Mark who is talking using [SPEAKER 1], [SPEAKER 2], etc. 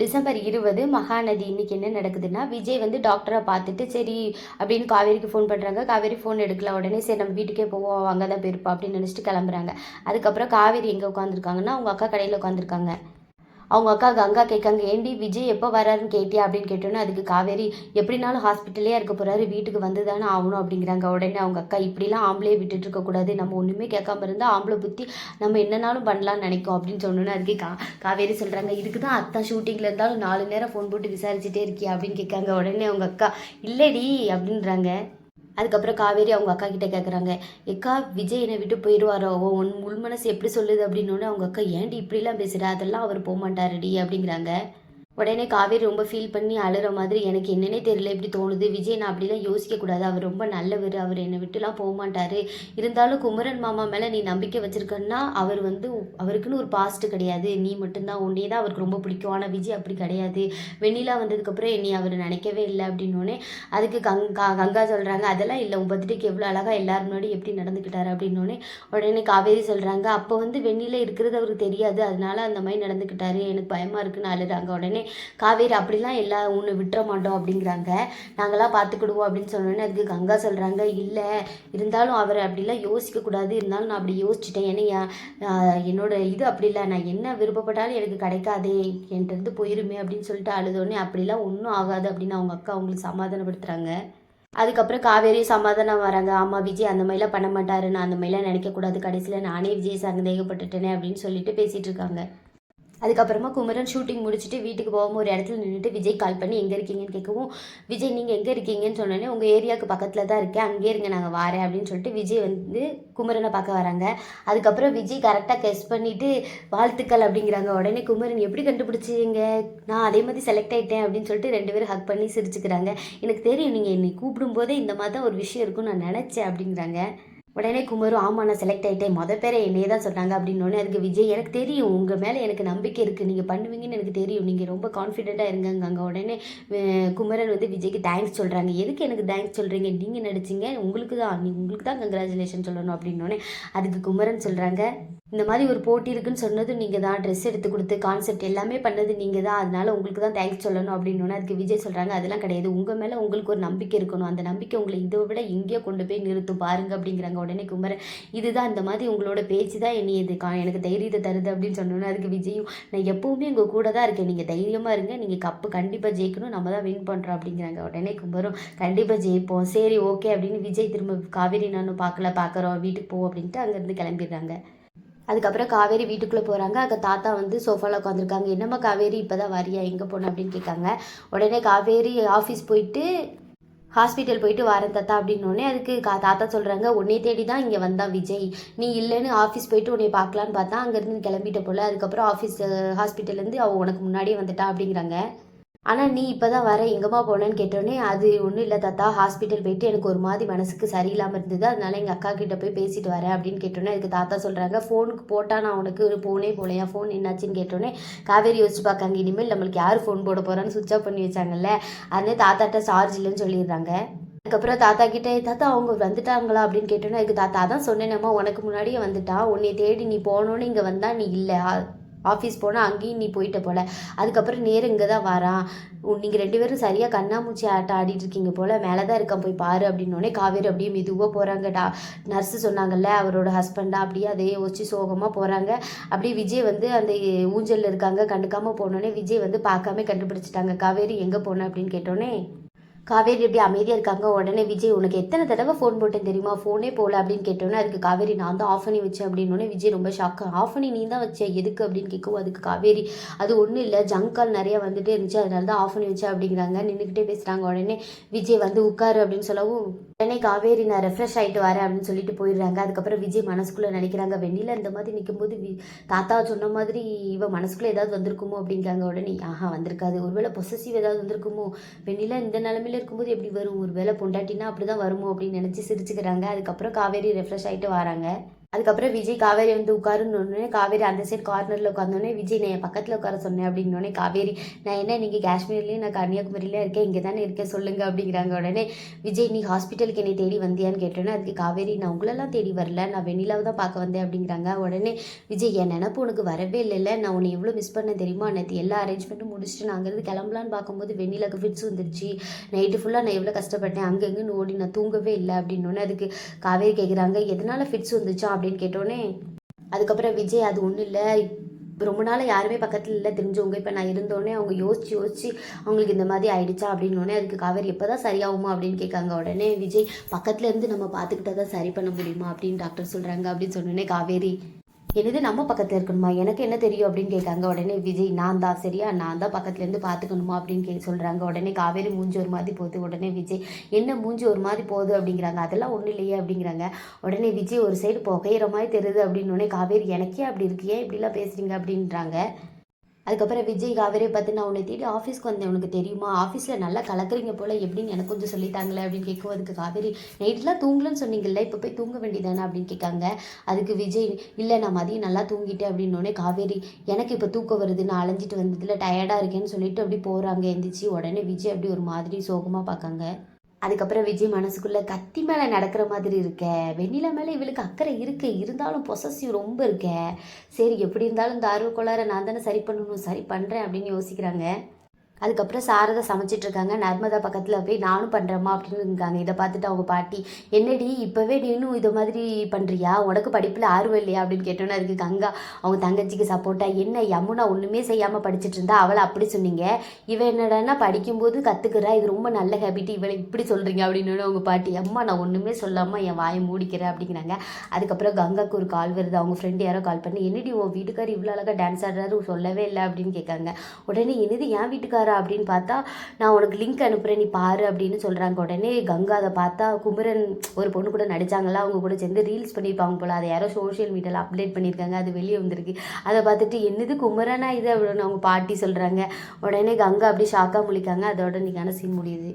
[SPEAKER 1] December இருபது மகாநதி இன்னைக்கு என்ன நடக்குதுன்னா விஜய் வந்து டாக்டரை பார்த்துட்டு சரி அப்படின்னு காவேரிக்கு ஃபோன் பண்ணுறாங்க காவேரி ஃபோன் எடுக்கல. உடனே சரி நம்ம வீட்டுக்கே போவோம். அங்கே தான் போயிருப்பா அப்படின்னு நினச்சிட்டு கிளம்புறாங்க. அதுக்கப்புறம் காவேரி எங்கே உட்காந்துருக்காங்கன்னா அவங்க அக்கா கடையில் உட்காந்துருக்காங்க அவங்க அக்கா கங்கா கேட்காங்க ஏண்டி விஜய் எப்போ வராருன்னு கேட்டியா? அப்படின்னு கேட்டோன்னே அதுக்கு காவேரி எப்படினாலும் ஹாஸ்பிட்டலே இருக்க போகிறாரு வீட்டுக்கு வந்து தானே ஆகணும் அப்படிங்கிறாங்க. உடனே அவங்க அக்கா இப்படிலாம் ஆம்பளையே விட்டுட்டு இருக்கக்கூடாது நம்ம ஒன்றுமே கேட்காம இருந்தால் ஆம்பளை புத்தி நம்ம என்னனாலும் பண்ணலாம்னு நினைக்கும் அப்படின்னு சொன்னோன்னே அதுக்கு கா காவேரி சொல்கிறாங்க இதுக்கு தான் அத்தான் ஷூட்டிங்கில் இருந்தாலும் நாலு நேரம் ஃபோன் போட்டு விசாரிச்சுட்டே இருக்கியா? அப்படின்னு கேட்காங்க. உடனே அவங்க அக்கா இல்லைடி அப்படின்றாங்க. அதுக்கப்புறம் காவேரி அவங்க அக்கா கிட்டே கேட்குறாங்க எக்கா விஜய் என்னை விட்டு போயிடுவாரோ? உன் உள் மனசு எப்படி சொல்லுது? அப்படின்னோடனே அவங்க அக்கா ஏன்டி இப்படிலாம் பேசுகிற அதெல்லாம் அவர் போக மாட்டாரடி அப்படிங்கிறாங்க. உடனே காவேரி ரொம்ப ஃபீல் பண்ணி அழுகிற மாதிரி எனக்கு என்னன்னே தெரியல இப்படி தோணுது. விஜய் நான் அப்படிலாம் யோசிக்கக்கூடாது அவர் ரொம்ப நல்லவர். அவர் என்னை விட்டுலாம் போக மாட்டார். இருந்தாலும் குமரன் மாமா மேலே நீ நம்பிக்கை வச்சிருக்கன்னா அவர் வந்து அவருக்குன்னு ஒரு பாஸ்ட் கிடையாது. நீ மட்டும்தான். உன்னே தான் அவருக்கு ரொம்ப பிடிக்கும். ஆனால் விஜய் அப்படி கிடையாது. வெண்ணிலா வந்ததுக்கப்புறம் என்னை அவர் நினைக்கவே இல்லை அப்படின்னோடனே அதுக்கு கங்கா கங்கா சொல்கிறாங்க அதெல்லாம் இல்லை. உன் பர்த்டேக்கு எவ்வளோ அழகாக எல்லாரும் முன்னாடி எப்படி நடந்துக்கிட்டாரு? அப்படின்னோடனே உடனே காவேரி சொல்கிறாங்க அப்போ வந்து வெண்ணில இருக்கிறது அவருக்கு தெரியாது. அதனால அந்த மாதிரி நடந்துக்கிட்டாரு. எனக்கு பயமாக இருக்குன்னு அழுகிறாங்க உடனே காவேரி அப்படிலாம் எல்லா ஒன்று விட்டுற மாட்டோம் அப்படிங்கிறாங்க. நாங்களாம் பார்த்துக்கிடுவோம் அப்படின்னு சொன்னோன்னே அதுக்கு கங்கா சொல்கிறாங்க இல்லை இருந்தாலும் அவர் அப்படிலாம் யோசிக்கக்கூடாது இருந்தாலும் நான் அப்படி யோசிச்சிட்டேன். ஏன்னா என்னோடய என்னோட இது அப்படி இல்லை. நான் என்ன விருப்பப்பட்டாலும் எனக்கு கிடைக்காதே என்கிட்ட போயிருமே அப்படின்னு சொல்லிட்டு அழுதோடனே அப்படிலாம் ஒன்றும் ஆகாது அப்படின்னு அவங்க அக்கா அவங்களுக்கு சமாதானப்படுத்துகிறாங்க அதுக்கப்புறம் காவேரி சமாதானம் வராங்க. ஆமாம் விஜய் அந்த மாதிரிலாம் பண்ண மாட்டாரு. நான் அந்த மாதிரிலாம் நினைக்கக்கூடாது கடைசியில் நானே விஜய் சந்தேகப்பட்டுட்டேனே அப்படின்னு சொல்லிட்டு பேசிகிட்டு இருக்காங்க. அதுக்கப்புறமா குமரன் ஷூட்டிங் முடிச்சுட்டு வீட்டுக்கு போகாமல் ஒரு இடத்துல நின்றுட்டு விஜய் கால் பண்ணி எங்கே இருக்கீங்கன்னு கேட்கவும் விஜய் நீங்கள் எங்கே இருக்கீங்கன்னு சொன்னோன்னே உங்கள் ஏரியாவுக்கு பக்கத்தில் தான் இருக்கேன் அங்கேயே இருங்க நாங்கள் வரேன் அப்படின்னு சொல்லிட்டு விஜய் வந்து குமரனை பார்க்க வராங்க. அதுக்கப்புறம் விஜய் கரெக்டாக கெஸ் பண்ணிவிட்டு வாழ்த்துக்கள் அப்படிங்கிறாங்க. உடனே குமரன் எப்படி கண்டுபிடிச்சிங்க நான் அதே மாதிரி செலக்ட் ஆகிட்டேன் அப்படின்னு சொல்லிட்டு ரெண்டு பேரும் ஹக் பண்ணி சிரிச்சுக்கிறாங்க. எனக்கு தெரியும் நீங்கள் என்னை கூப்பிடும்போதே இந்த மாதிரி தான் ஒரு விஷயம் இருக்கும்னு நான் நினச்சேன் அப்படிங்கிறாங்க. உடனே குமரும் ஆமாம் நான் செலக்ட் ஆகிட்டேன் மொதல் பேரை என்னையே தான் சொன்னாங்க. அப்படின்னோடனே அதுக்கு விஜய் எனக்கு தெரியும். உங்கள் மேலே எனக்கு நம்பிக்கை இருக்குது நீங்கள் பண்ணுவீங்கன்னு எனக்கு தெரியும். நீங்கள் ரொம்ப கான்ஃபிடென்ட்டாக இருங்கங்க. உடனே குமரன் வந்து விஜய்க்கு தேங்க்ஸ் சொல்கிறாங்க எதுக்கு எனக்கு தேங்க்ஸ் சொல்கிறீங்க நீங்கள் நடிச்சிங்க. உங்களுக்கு தான். நீ உங்களுக்கு தான் கங்க்ராச்சுலேஷன் சொல்லணும். அப்படின்னோடனே அதுக்கு குமரன் சொல்கிறாங்க இந்த மாதிரி ஒரு போட்டி இருக்குன்னு சொன்னது நீங்கள் தான். ட்ரெஸ் எடுத்து கொடுத்து கான்செப்ட் எல்லாமே பண்ணது நீங்கள் தான். அதனால உங்களுக்கு தான் தேங்க்ஸ் சொல்லணும் அப்படின்னு அதுக்கு விஜய் சொல்கிறாங்க அதெல்லாம் கிடையாது. உங்கள் மேலே உங்களுக்கு ஒரு நம்பிக்கை இருக்கணும். அந்த நம்பிக்கை உங்களை இதை விட இங்கேயே கொண்டு போய் நிறுத்தும். பாருங்க அப்படிங்கிறாங்க உடனே குமரன். இதுதான் இந்த மாதிரி உங்களோட பேச்சு தான் என்னை இது. கா எனக்கு தைரியத்தை தருது அப்படின்னு சொன்னோன்னே அதுக்கு விஜயும் நான் எப்போவுமே உங்கள் கூட தான் இருக்கேன். நீங்கள் தைரியமாக இருங்க. நீங்கள் கப்பு கண்டிப்பாக ஜெயிக்கணும். நம்ம தான் வின் பண்ணுறோம் அப்படிங்கிறாங்க உடனே குமரும் கண்டிப்பாக ஜெயிப்போம். சரி ஓகே அப்படின்னு விஜய் திரும்ப காவேரி நானும் பார்க்கல. பார்க்குறோம். வீட்டுக்கு போ அப்படின்ட்டு அங்கேருந்து கிளம்பிடுறாங்க. அதுக்கப்புறம் காவேரி வீட்டுக்குள்ளே போகிறாங்க அங்கே தாத்தா வந்து சோஃபாவில் உட்காந்துருக்காங்க என்னம்மா காவேரி இப்போ தான் வரியா? எங்கே போன? அப்படின்னு கேட்காங்க. உடனே காவேரி ஆஃபீஸ் போயிட்டு ஹாஸ்பிட்டல் போயிட்டு வரேன் தாத்தா அப்படின்னோடனே அதுக்கு கா தாத்தா சொல்கிறாங்க உன்னை தேடி தான் இங்கே வந்தான் விஜய். நீ இல்லைன்னு ஆஃபீஸ் போயிட்டு உன்னை பார்க்கலான்னு பார்த்தா அங்கேருந்து கிளம்பிட்ட போல. அதுக்கப்புறம் ஆஃபீஸ் ஹாஸ்பிட்டல்லேருந்து அவள் உனக்கு முன்னாடியே வந்துட்டா அப்படிங்கிறாங்க. ஆனால் நீ இப்போ தான் வர எங்கம்மா போனேன்னு கேட்டோடனே அது ஒன்றும் இல்லை தாத்தா ஹாஸ்பிட்டல் போயிட்டு எனக்கு ஒரு மாதிரி மனசுக்கு சரியில்லாமல் இருந்தது. அதனால எங்கள் அக்கா கிட்டே போய் பேசிட்டு வரேன் அப்படின்னு கேட்டோன்னே அதுக்கு தாத்தா சொல்கிறாங்க ஃபோனுக்கு போட்டால் நான் உனக்கு ஒரு போனே போலையா ஃபோன் என்னாச்சுன்னு கேட்டோன்னே காவேரி யோசிச்சு பார்க்காங்க. இனிமேல் நம்மளுக்கு யார் ஃபோன் போட போகிறான்னு சுவிச் ஆஃப் பண்ணி வச்சாங்கல்ல அதனால தாத்தாட்ட சார்ஜ் இல்லைன்னு சொல்லிடுறாங்க. அதுக்கப்புறம் தாத்தா கிட்டே தாத்தா அவங்க வந்துட்டாங்களா? அப்படின்னு கேட்டோன்னே அதுக்கு தாத்தா தான் சொன்னேனம்மா உனக்கு முன்னாடியே வந்துட்டான். உன்னை தேடி நீ போனோன்னு இங்கே வந்தால் நீ இல்லை. ஆஃபீஸ் போனால் அங்கேயும் நீ போயிட்ட போல. அதுக்கப்புறம் நேரம் இங்கே தான் வரான் நீங்கள் ரெண்டு பேரும் சரியாக கண்ணாமூச்சி ஆட்டம் ஆடிட்டு இருக்கீங்க போல். மேலே தான் இருக்கான் போய் பாரு அப்படின்னோடனே காவேரி அப்படியே மெதுவாக போகிறாங்க டா நர்ஸு சொன்னாங்கல்ல அவரோட ஹஸ்பண்டா அப்படியே அதே வச்சு சோகமாக போகிறாங்க அப்படியே விஜய் வந்து அந்த ஊஞ்சலில் இருக்காங்க கண்டுக்காமல் போனோடனே விஜய் வந்து பார்க்காம கண்டுபிடிச்சிட்டாங்க. காவேரி எங்கே போன அப்படின்னு கேட்டோன்னே காவேரி எப்படி அமைதியாக இருக்காங்க. உடனே விஜய் உனக்கு எத்தனை தடவை ஃபோன் போட்டேன் தெரியுமா? ஃபோனே போகல அப்படின்னு கேட்டோன்னே அதுக்கு காவேரி நான் தான் ஆஃப் பண்ணி வச்சேன் அப்படின்னோடனே விஜய் ரொம்ப ஷாக்கு ஆஃப் பண்ணி நீ தான் வச்ச? எதுக்கு? அப்படின்னு கேட்கவும் அதுக்கு காவேரி அது ஒன்றும் இல்லை. ஜங்கால் நிறையா நிறைய வந்துட்டே இருந்துச்சு. அதனால தான் ஆஃப் பண்ணி வச்சேன் அப்படிங்கிறாங்க. நின்றுக்கிட்டே பேசுகிறாங்க உடனே விஜய் வந்து உட்காரு அப்படின்னு சொல்லவும் உடனே காவேரி நான் ரெஃப்ரெஷ் ஆகிட்டு வரேன் அப்படின்னு சொல்லிட்டு போயிடுறாங்க. அதுக்கப்புறம் விஜய் மனசுக்குள்ளே நினைக்கிறாங்க வெண்ணில இந்த மாதிரி நிற்கும்போது வி தாத்தா சொன்ன மாதிரி இவ மனசுக்குள்ளே ஏதாவது வந்திருக்குமோ? அப்படிங்கிறாங்க. உடனே ஆஹா வந்திருக்காது. ஒருவேளை பொசசிவ் ஏதாவது வந்திருக்குமோ? வெண்ணில இந்த நிலமையில இருக்கும்போது எப்படி வரும்? ஒரு வேளை பொண்டாட்டினா அப்படி தான் வருமோ அப்படின்னு நினச்சி சிரிச்சுக்கிறாங்க. அதுக்கப்புறம் காவேரி ரெஃப்ரெஷ் ஆகிட்டு வராங்க. அதுக்கப்புறம் விஜய் காவேரி வந்து உட்காருன்னு காவேரி அந்த சைடு கார்னரில் உட்காந்தோடனே விஜய் நான் என் பக்கத்தில் உட்கார சொன்னேன் அப்படின்னோடனே காவேரி நான் என்ன நீங்கள் காஷ்மீர்லேயும் நான் கன்னியாகுமரியில இருக்கேன் இங்கே தானே இருக்கேன் சொல்லுங்கள் அப்படிங்கிறாங்க உடனே. விஜய் நீ ஹாஸ்பிட்டலுக்கு என்னை தேடி வந்தியான்னு கேட்டோன்னே அதுக்கு காவேரி நான் உங்களெல்லாம் தேடி வரல நான் வெண்ணிலாவை தான் பார்க்க வந்தேன் அப்படிங்கிறாங்க உடனே. விஜய் என் நினப்பு உனக்கு வரவே இல்லைல்ல நான் உன்னை எவ்வளோ மிஸ் பண்ண தெரியுமா? நேற்று எல்லா அரேஞ்ச்மெண்ட்டும் முடிச்சுட்டு நான் அங்கேருந்து கிளம்பலான்னு பார்க்கும்போது வெண்ணிலாக்கு ஃபிட்ஸ் வந்துருச்சு. நைட்டு ஃபுல்லாக நான் எவ்வளோ கஷ்டப்பட்டேன் அங்கங்கேன்னு ஓடி நான் தூங்கவே இல்லை அப்படின்னோடனே அதுக்கு காவேரி கேட்குறாங்க எதனால் ஃபிட்ஸ் வந்துச்சா அப்படின்னு கேட்டோன்னே அதுக்கப்புறம் விஜய் அது ஒன்றும் இல்லை. ரொம்ப நாள் யாருமே பக்கத்தில் இல்லை தெரிஞ்சவங்க. இப்போ நான் இருந்தோடனே அவங்க யோசிச்சு யோசிச்சு அவங்களுக்கு இந்த மாதிரி ஆயிடுச்சா அப்படின்னோடனே அதுக்கு காவேரி எப்போ தான் சரியாகுமா அப்படின்னு கேட்காங்க. உடனே விஜய் பக்கத்துலேருந்து நம்ம பார்த்துக்கிட்டா தான் சரி பண்ண முடியுமா அப்படின்னு டாக்டர் சொல்கிறாங்க அப்படின்னு சொன்னோடனே காவேரி. என்னது நம்ம பக்கத்தில் இருக்கணுமா? எனக்கு என்ன தெரியும் அப்படின்னு கேட்காங்க உடனே விஜய் நான் தான் சரியா? நான் தான் பக்கத்துலேருந்து பார்த்துக்கணுமா அப்படின்னு கே சொல்கிறாங்க உடனே காவேரி மூஞ்சி ஒரு மாதிரி போகுது. உடனே விஜய் என்ன மூஞ்சி ஒரு மாதிரி போகுது அப்படிங்கிறாங்க. அதெல்லாம் ஒன்றும் இல்லையே அப்படிங்கிறாங்க. உடனே விஜய் ஒரு சைடு புகையிற மாதிரி தெரியுது அப்படின்னு காவேரி எனக்கே அப்படி இருக்கு. ஏன் இப்படிலாம் பேசுகிறீங்க அப்படின்றாங்க. அதுக்கப்புறம் விஜய் காவேரியை பார்த்து நான் உன்னை தேடி ஆஃபீஸ்க்கு வந்தேன். உனக்கு தெரியுமா? ஆஃபீஸில் நல்லா கலக்குறீங்க போல். எப்படின்னு எனக்கு கொஞ்சம் சொல்லித்தாங்களே அப்படின்னு கேட்கும் அதுக்கு காவேரி நைட்லாம் தூங்கலன்னு சொன்னீங்கல்ல? இப்போ போய் தூங்க வேண்டியதானே? அப்படின்னு கேட்காங்க. அதுக்கு விஜய் இல்லை நான் மதியம் நல்லா தூங்கிட்டேன். அப்படின்னோடனே காவேரி எனக்கு இப்போ தூக்கம் வருது. நான் அலைஞ்சிட்டு வந்ததில் டயர்டாக இருக்கேன்னு சொல்லிட்டு அப்படி போகிறாங்க எந்திரிச்சு உடனே விஜய் அப்படி ஒரு மாதிரி சோகமாக பார்க்காங்க. அதுக்கப்புறம் விஜய் மனசுக்குள்ளே கத்தி மேலே நடக்கிற மாதிரி இருக்க. வெண்ணிலா மேலே இவளுக்கு அக்கறை இருக்கு. இருந்தாலும் பொசசிவ் ரொம்ப இருக்க. சரி எப்படி இருந்தாலும் இந்த ஆர்வக்கோளாரை நான் தானே சரி பண்ணணும் சரி பண்ணுறேன் அப்படின்னு யோசிக்கிறாங்க. அதுக்கப்புறம் சாரதா சமைச்சிட்டு இருக்காங்க நர்மதா பக்கத்தில் போய் நானும் பண்ணுறேம்மா அப்படின்னு இருக்காங்க இதை பார்த்துட்டு அவங்க பாட்டி என்னடி இப்போவே நீனும் இதை மாதிரி பண்ணுறியா உனக்கு படிப்பில் ஆர்வம் இல்லையா? அப்படின்னு கேட்டோன்னே இருக்குது கங்கா அவங்க தங்கச்சிக்கு சப்போர்ட்டாக என்ன? யமுனா ஒன்றுமே செய்யாமல் படிச்சுட்டு இருந்தா அவளை அப்படி சொன்னீங்க? இவன் என்னடான்னா படிக்கும்போது கற்றுக்குறா இது ரொம்ப நல்ல ஹேபிட் இவளை இப்படி சொல்கிறீங்க அப்படின்னு அவங்க பாட்டி அம்மா நான் ஒன்றுமே சொல்லாமல் என் வாயை மூடிக்கிறேன். அப்படிங்கிறாங்க. அதுக்கப்புறம் கங்காக்கு ஒரு கால் வருது. அவங்க ஃப்ரெண்டு யாரோ கால் பண்ணி என்னடி உன் வீட்டுக்கார் இவ்வளோ அழகாக டான்ஸ் ஆடுறாரு. சொல்லவே இல்லை. அப்படின்னு கேட்காங்க. உடனே என்னது என் வீட்டுக்கார் அப்படின்னு பார்த்தா நான் உனக்கு லிங்க் அனுப்புகிறேன் நீ பாரு அப்படின்னு சொல்கிறாங்க உடனே கங்கா அதை பார்த்தா குமரன் ஒரு பொண்ணு கூட நடிச்சாங்களா அவங்க கூட சேர்ந்து ரீல்ஸ் பண்ணியிருப்பாங்க போல். அதை யாரோ சோஷியல் மீடியாவில் அப்டேட் பண்ணியிருக்காங்க அது வெளியே வந்திருக்கு. அதை பார்த்துட்டு என்னது குமரனா இது அப்படின்னு அவங்க பாட்டி சொல்கிறாங்க உடனே கங்கா அப்படி ஷாக்காக முழிக்காங்க. அதோட இன்னைக்கான சீன் முடியுது.